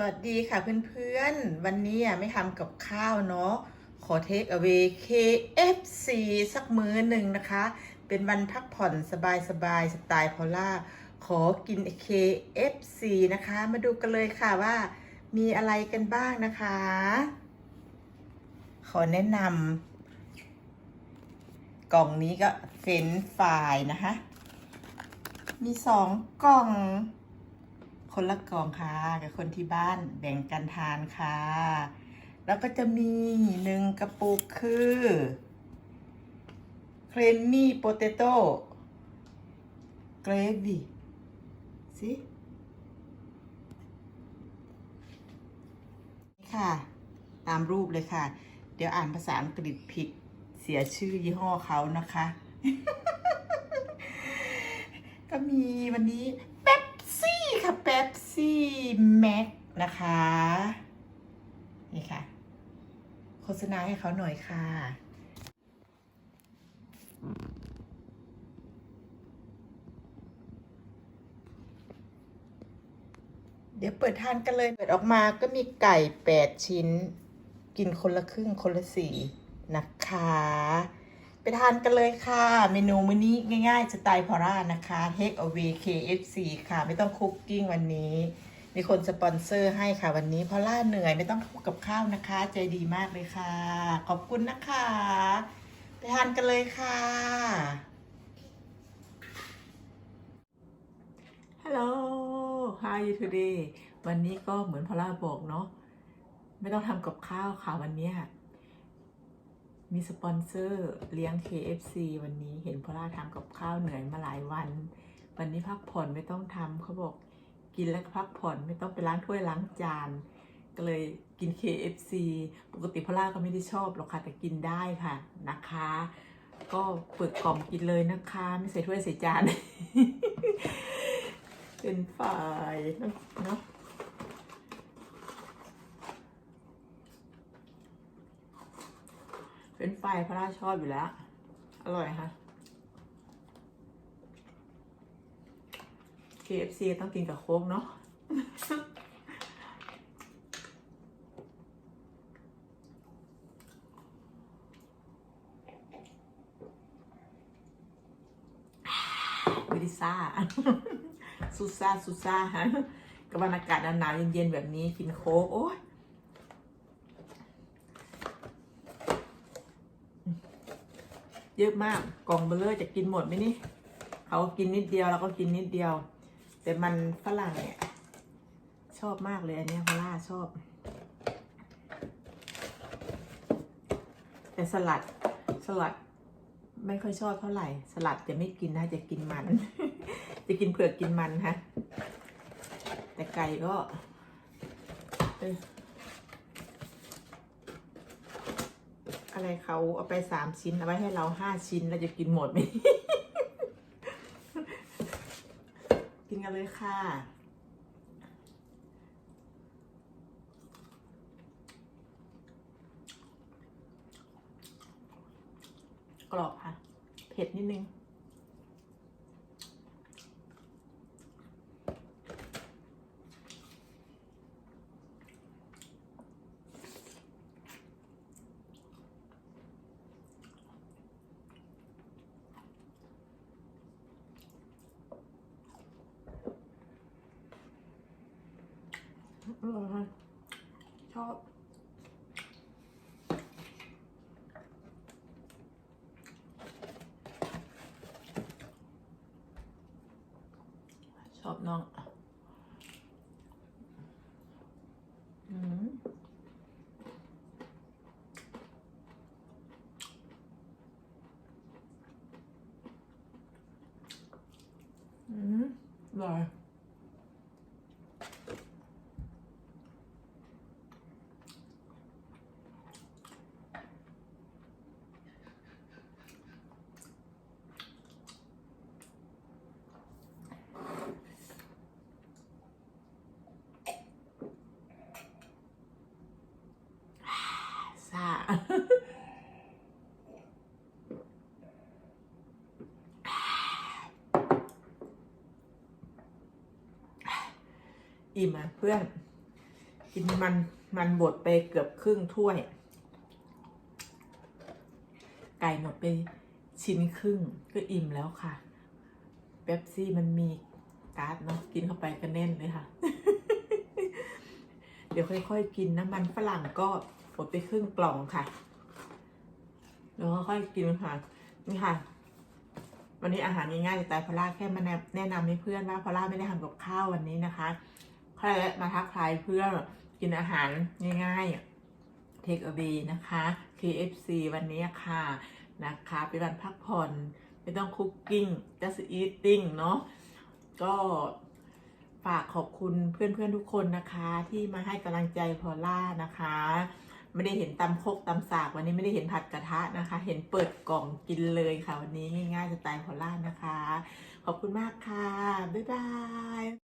วัสดีค่ะเพื่อนๆ วันนี้อะไม่ทำกับข้าวเนาะ ขอเทคเอา a y KFC สักมื้อหนึ่งนะคะ เป็นวันพักผ่อนสบายๆสไตล์พอล่า ขอกิน KFC นะคะ มาดูกันเลยค่ะว่ามีอะไรกันบ้างนะคะ ขอแนะนำกล่องนี้ก็เฟรนช์ฟรายนะคะ มีสองกล่อง คนละกล่องค่ะกับคนที่บ้านแบ่งกันทานค่ะ แล้วก็จะมีหนึ่งกระปุกคือเครมมี่โปเตโต้เกรวี่สิค่ะ ตามรูปเลยค่ะ เดี๋ยวอ่านภาษาอังกฤษผิดเสียชื่อยี่ห้อเขานะคะ ก็มีวันนี้ ค่ะเป๊ปซี่แม็กนะคะ นี่ค่ะ โฆษณาให้เขาหน่อยค่ะ เดี๋ยวเปิดทานกันเลย เปิดออกมาก็มีไก่แปดชิ้น กินคนละครึ่งคนละสี่นะคะ ไปทานกันเลยค่ะ เมนูมื้อนี้ง่ายๆสไตล์พอร่านะคะ Take away KFC ค่ะ ไม่ต้องคุกกิ้งวันนี้ มีคนสปอนเซอร์ให้ค่ะวันนี้พอล่าเหนื่อยไม่ต้องคุกกับข้าวนะคะ ใจดีมากเลยค่ะ ขอบคุณนะคะ ไปทานกันเลยค่ะ Hello How are you today วันนี้ก็เหมือนพอล่าบอกเนาะไม่ต้องทำกับข้าวค่ะวันนี้ย มีสปอนเซอร์เลี้ยง KFC วันนี้เห็นพอล่าทำกับข้าวเหนื่อยมาหลายวัน วันนี้พักผ่อนไม่ต้องทำเขาบอกกินแล้วพักผ่อนไม่ต้องไปล้างถ้วยล้างจาน ก็เลยกิน KFC ปกติพอล่าก็ไม่ได้ชอบหรอกค่ะแต่กินได้ค่ะนะคะ ก็เปิดกล่องกินเลยนะคะ ไม่ใส่ถ้วยใส่จาน เป็นฝ่ายเนาะ เป็นไฟพระราชอบอยู่แล้ว อร่อยค่ะ KFC ต้องกินกับโค้กเนาะวิดิซ่าซูซ่าซูซ่าฮะกับวันอากาศหนาวเย็นๆแบบนี้กินโค้กโอ้ย เยอะมากกล่องเบลเลอร์จะกินหมดไหมนี่เขากินนิดเดียวแล้วก็กินนิดเดียว แต่มันฝรั่งเนี่ยชอบมากเลยอันนี้ยพอล่าชอบ แต่สลัดสลัดไม่ค่อยชอบเท่าไหร่ สลัดจะไม่กินนะจะกินมัน จะกินเผือกกินมันฮะแต่ไก่ก็ อะไรเขาเอาไปสามชิ้นเอาไว้ให้เราห้าชิ้นเราจะกินหมดไหม กินกันเลยค่ะ กรอบค่ะ เผ็ดนิดนึง อร่อยค่ะชอบ ช อบน้องอืมอืมอร่อย ซ่า อิ่มอะเพื่อน กินมันมันบดไปเกือบครึ่งถ้วย ไก่หมดไปชิ้นครึ่งก็อิ่มแล้วค่ะเป๊ปซี่มันมีก๊าซเนาะกินเข้าไปก็แน่นเลยค่ะ เดี๋ยวค่อยๆกินน้ำมันฝรั่งก็หมดไปครึ่งกล่องค่ะแล้วก็ค่อยกินค่ะนี่ค่ะ วันนี้อาหารง่ายๆแต่พอล่าแค่มาแนะนำให้เพื่อนว่าพอล่าไม่ได้ทำกับข้าววันนี้นะคะ แค่มาทักทายเพื่อกินอาหารง่ายๆ Take away นะคะ KFC วันนี้ค่ะนะคะ เป็นวันพักผ่อน ไม่ต้องคุกกิ้ง just eating เนาะก็ฝากขอบคุณเพื่อนๆทุกคนนะคะ ที่มาให้กำลังใจพอล่านะคะ ไม่ได้เห็นตำคกตำสากวันนี้ไม่ได้เห็นผัดกระทะนะคะ เห็นเปิดกล่องกินเลยค่ะ วันนี้ง่ายๆสไตล์พอล่านะคะ ขอบคุณมากค่ะ บ๊ายบาย